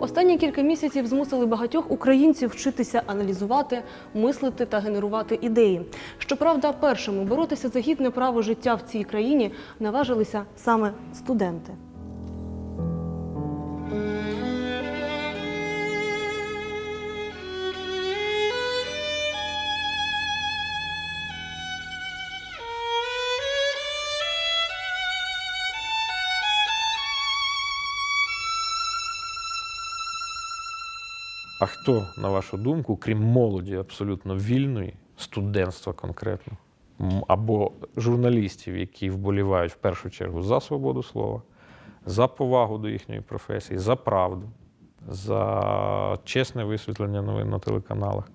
Останні кілька місяців змусили багатьох українців вчитися аналізувати, мислити та генерувати ідеї. Щоправда, першими боротися за гідне право життя в цій країні наважилися саме студенти. А хто, на вашу думку, крім молоді абсолютно вільної, студентства конкретно, або журналістів, які вболівають в першу чергу за свободу слова, за повагу до їхньої професії, за правду, за чесне висвітлення новин на телеканалах,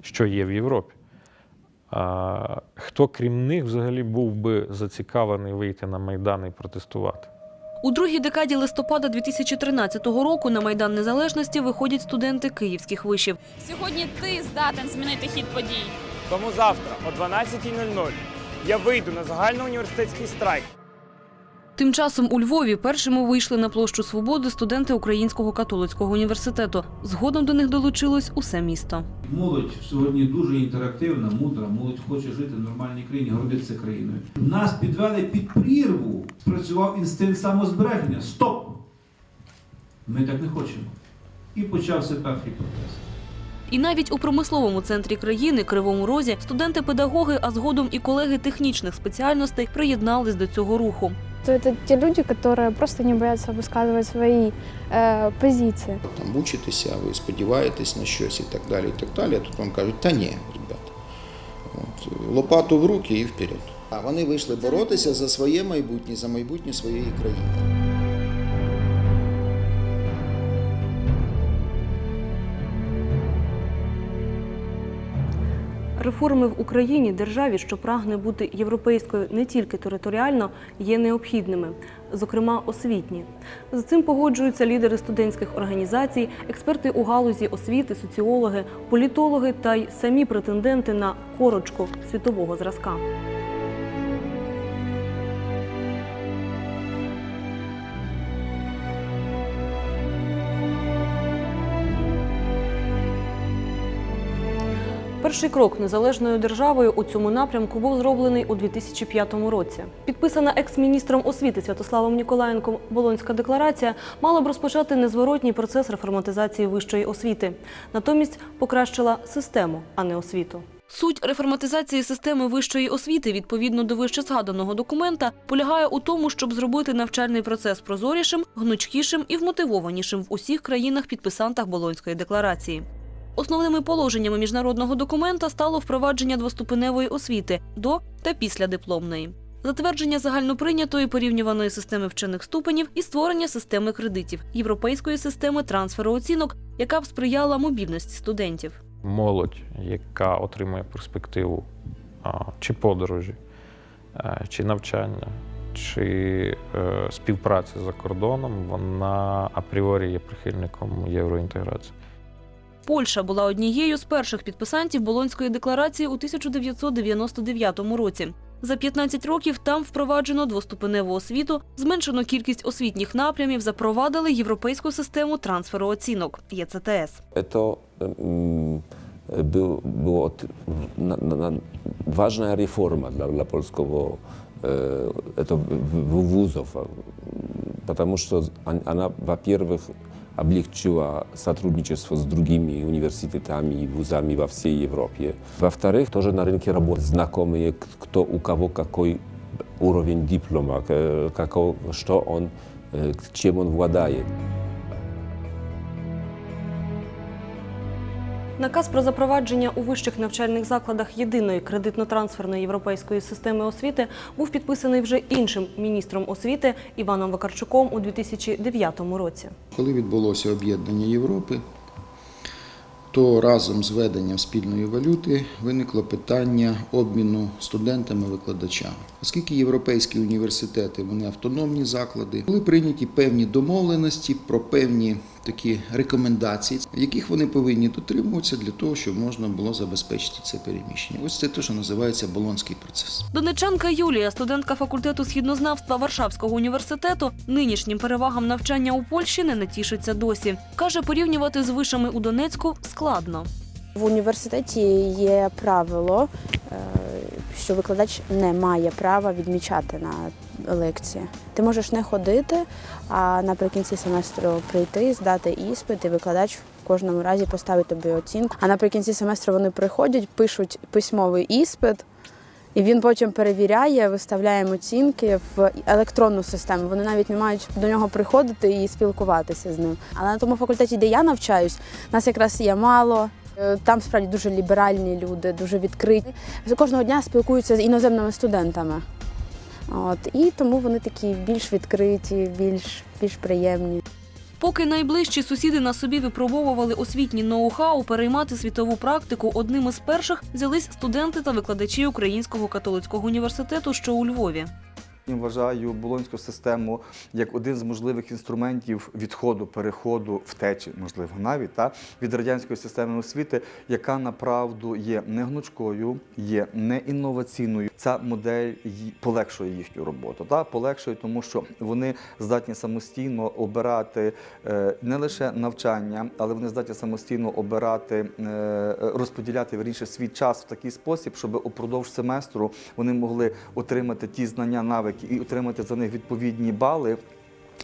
що є в Європі? Хто крім них взагалі був би зацікавлений вийти на Майдан і протестувати? У другій декаді листопада 2013 року на Майдан Незалежності виходять студенти київських вишів. Сьогодні ти здатен змінити хід подій. Тому завтра о 12.00 я вийду на загальноуніверситетський страйк. Тим часом у Львові першими вийшли на площу Свободи студенти Українського католицького університету. Згодом до них долучилось усе місто. Молодь сьогодні дуже інтерактивна, мудра. Молодь хоче жити в нормальній країні, гордитися країною. Нас підвели під прірву. Спрацював інстинкт самозбереження. Стоп! Ми так не хочемо. І почався перший протест. І навіть у промисловому центрі країни Кривому Розі студенти-педагоги, а згодом і колеги технічних спеціальностей приєднались до цього руху. то это те люди, которые просто не боятся высказывать свои э, позиции. там учитеся, ви сподіваєтесь на щось і так далі. і так далі. А тут вам кажуть, та ні, ребята. От, лопату в руки і вперед. А вони вийшли боротися за своє майбутнє, за майбутнє своєї країни. Реформи в Україні, державі, що прагне бути європейською не тільки територіально, є необхідними, зокрема освітні. З цим погоджуються лідери студентських організацій, експерти у галузі освіти, соціологи, політологи та й самі претенденти на корочку світового зразка. Перший крок незалежною державою у цьому напрямку був зроблений у 2005 році. Підписана екс-міністром освіти Святославом Ніколаєнком Болонська декларація мала б розпочати незворотній процес реформатизації вищої освіти, натомість покращила систему, а не освіту. Суть реформатизації системи вищої освіти відповідно до вище згаданого документа полягає у тому, щоб зробити навчальний процес прозорішим, гнучкішим і вмотивованішим в усіх країнах-підписантах Болонської декларації. Основними положеннями міжнародного документа стало впровадження двоступеневої освіти до та після дипломної, затвердження загальноприйнятої порівнюваної системи вчених ступенів і створення системи кредитів європейської системи трансферу оцінок, яка б сприяла мобільності студентів. молодь, яка отримує перспективу чи подорожі, чи навчання, чи е, співпраці за кордоном, вона апріорі є прихильником євроінтеграції. Польща була однією з перших підписантів Болонської декларації у 1999 році. За 15 років там впроваджено двоступеневу освіту, зменшено кількість освітніх напрямів, запровадили європейську систему трансферу оцінок ЄЦТС. Это м, był, było t- na, na, na, ważna reforma dla, dla polskiego e, это в- в- вузов, а, м, потому что он- она, во-первых, облегчила сотрудничество с другими университетами и вузами во всей Европе. Во-вторых, тоже на рынке работы знакомые, к- кто у кого какой уровень диплома, к- како, что он, э, к- чем он владает. Наказ про запровадження у вищих навчальних закладах єдиної кредитно-трансферної європейської системи освіти був підписаний вже іншим міністром освіти Іваном Вакарчуком у 2009 році. Коли відбулося об'єднання Європи, то разом з введенням спільної валюти виникло питання обміну студентами-викладачами. Оскільки європейські університети вони автономні заклади, були прийняті певні домовленості про певні такі рекомендації, яких вони повинні дотримуватися для того, щоб можна було забезпечити це переміщення. Ось це те, що називається болонський процес. Донечанка Юлія, студентка факультету східнознавства Варшавського університету, нинішнім перевагам навчання у Польщі не натішиться досі. Каже, порівнювати з вишами у Донецьку складно. В університеті є правило, е, що викладач не має права відмічати на лекції. Ти можеш не ходити, а наприкінці семестру прийти, здати іспит, і викладач в кожному разі поставить тобі оцінку. А наприкінці семестру вони приходять, пишуть письмовий іспит. І він потім перевіряє, виставляє оцінки в електронну систему. Вони навіть не мають до нього приходити і спілкуватися з ним. Але на тому факультеті, де я навчаюсь, нас якраз є мало. Е, Там справді дуже ліберальні люди, дуже відкриті. Кожного дня спілкуються з іноземними студентами. От, і тому вони такі більш відкриті, більш, більш приємні. Поки найближчі сусіди на собі випробовували освітні ноу-хау, переймати світову практику одним із перших взялись студенти та викладачі Українського католицького університету, що у Львові. Я вважаю болонську систему як один з можливих інструментів відходу, переходу, втечі, можливо, навіть та, від радянської системи освіти, яка направду є не гнучкою, є не інноваційною. Ця модель полегшує їхню роботу. Та, полегшує, тому що вони здатні самостійно обирати е, не лише навчання, але вони здатні самостійно обирати, е, розподіляти вірніше свій час в такий спосіб, щоб упродовж семестру вони могли отримати ті знання, навики і отримати за них відповідні бали.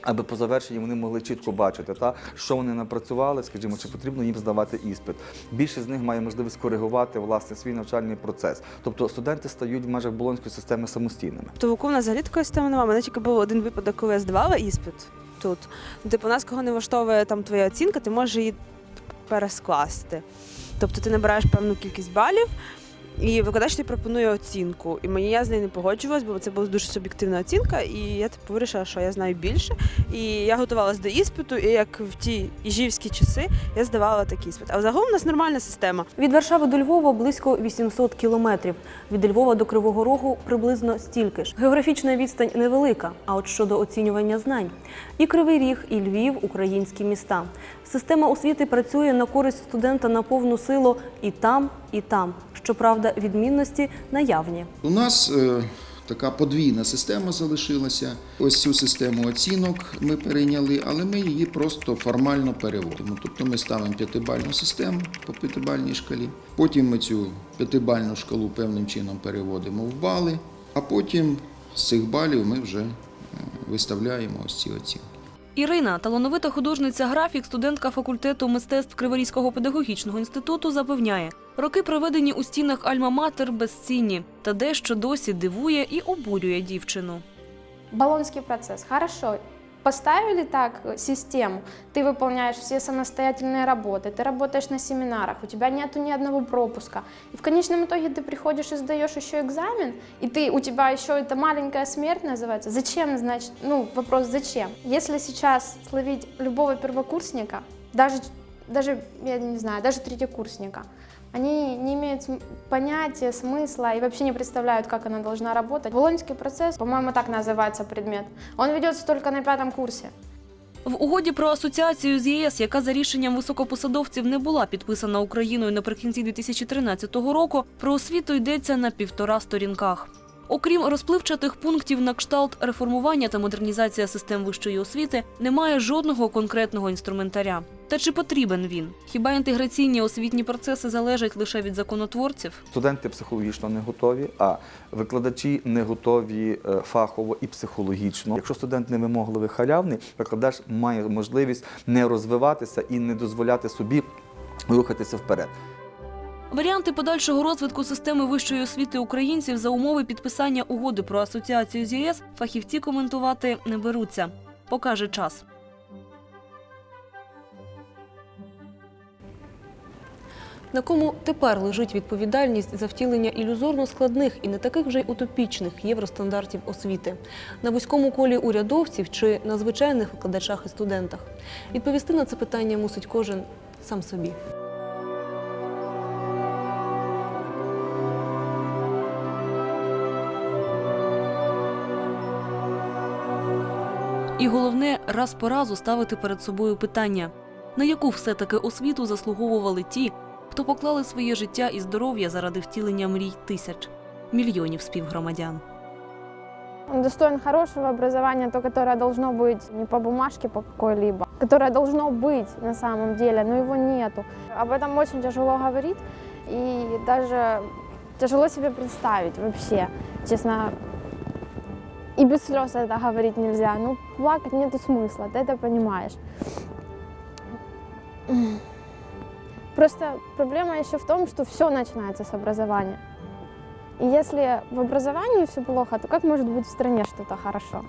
Аби по завершенні вони могли чітко бачити, та що вони напрацювали, скажімо, чи потрібно їм здавати іспит. Більшість з них має можливість коригувати власне свій навчальний процес. Тобто студенти стають в межах болонської системи самостійними. То в нас взагалі такої системи немає. Мене тільки був один випадок, коли я здавала іспит тут. Типу, нас кого не влаштовує там твоя оцінка, ти можеш її перескласти. Тобто ти набираєш певну кількість балів, і викладач тобі пропонує оцінку. І мені я з нею не погоджувалась, бо це була дуже суб'єктивна оцінка, і я типу вирішила, що я знаю більше. І я готувалась до іспиту, і як в ті іжівські часи я здавала такий іспит. А взагалом у нас нормальна система. Від Варшави до Львова близько 800 кілометрів. Від Львова до Кривого Рогу приблизно стільки ж. Географічна відстань невелика. А от щодо оцінювання знань, і Кривий Ріг, і Львів українські міста. Система освіти працює на користь студента на повну силу і там, і там. Щоправда, відмінності наявні. У нас е, така подвійна система залишилася. Ось цю систему оцінок ми перейняли, але ми її просто формально переводимо. Тобто ми ставимо п'ятибальну систему по п'ятибальній шкалі. Потім ми цю п'ятибальну шкалу певним чином переводимо в бали, а потім з цих балів ми вже е, виставляємо ось ці оцінки. Ірина, талановита художниця графік, студентка факультету мистецтв Криворізького педагогічного інституту, запевняє, роки, проведені у стінах Альма-Матер, безцінні та дещо досі дивує і обурює дівчину. Балонський процес Хорошо Поставили так э, систему, ты выполняешь все самостоятельные работы, ты работаешь на семинарах, у тебя нету ни одного пропуска. И в конечном итоге ты приходишь и сдаешь еще экзамен, и ты, у тебя еще это маленькая смерть называется. Зачем, значит, ну, вопрос зачем? Если сейчас словить любого первокурсника, даже, даже, я не знаю, даже третьекурсника, они не имеют понятия, смысла и вообще не представляют, как она должна работать. Болонский процесс, по-моему, так называется предмет, он ведется только на пятом курсе. В угоді про асоціацію з ЄС, яка за рішенням високопосадовців не була підписана Україною наприкінці 2013 року, про освіту йдеться на півтора сторінках. Окрім розпливчатих пунктів на кшталт реформування та модернізація систем вищої освіти, немає жодного конкретного інструментаря. Та чи потрібен він? Хіба інтеграційні освітні процеси залежать лише від законотворців? Студенти психологічно не готові, а викладачі не готові е, фахово і психологічно. Якщо студент невимогливий халявний, викладач має можливість не розвиватися і не дозволяти собі рухатися вперед. Варіанти подальшого розвитку системи вищої освіти українців за умови підписання угоди про асоціацію з ЄС фахівці коментувати не беруться. Покаже час. На кому тепер лежить відповідальність за втілення ілюзорно складних і не таких вже й утопічних євростандартів освіти на вузькому колі урядовців чи на звичайних викладачах і студентах? Відповісти на це питання мусить кожен сам собі. І головне, раз по разу ставити перед собою питання, на яку все-таки освіту заслуговували ті, хто поклали своє життя і здоров'я заради втілення мрій тисяч, мільйонів співгромадян. Он достоин хорошего образования, то, которое должно быть не по бумажке по какой-либо, которое должно быть на самом деле, но его нету. Об этом очень тяжело говорить и даже тяжело себе представить вообще, честно. И без слез это говорить нельзя. Ну, плакать нету смысла, ты это понимаешь. Просто проблема еще в том, что все начинается с образования. И если в образовании все плохо, то как может быть в стране что-то хорошо?